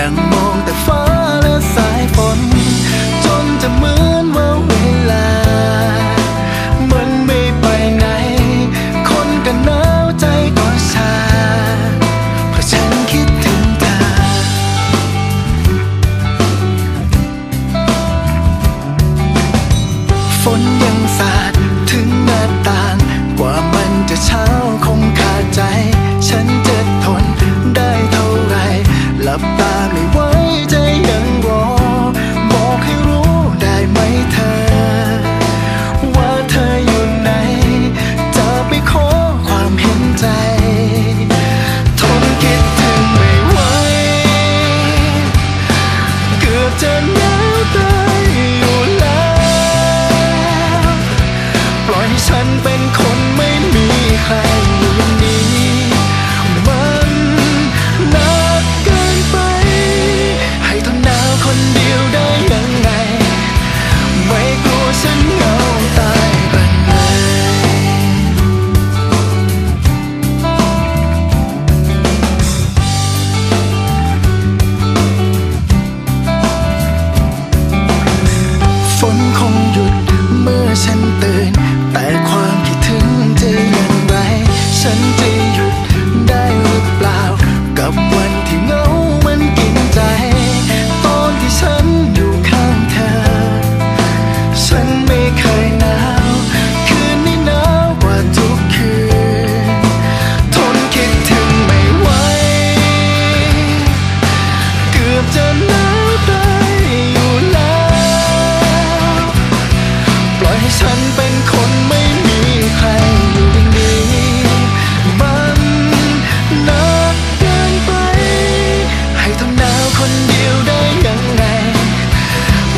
el. 曾经。 คนเดียวได้ยังไง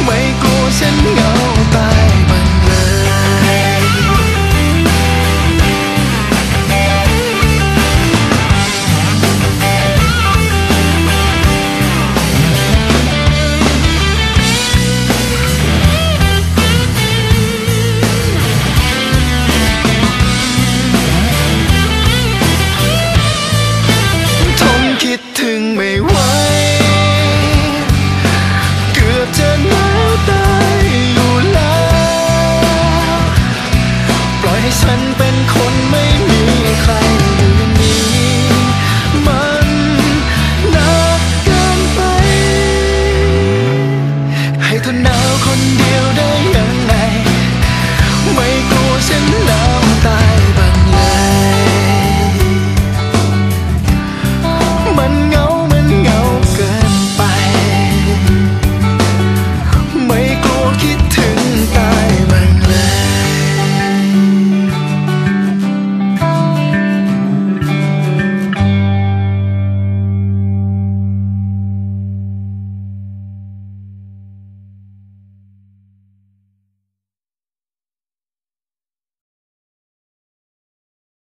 ไม่กลัวฉันเหงาตา มันเป็น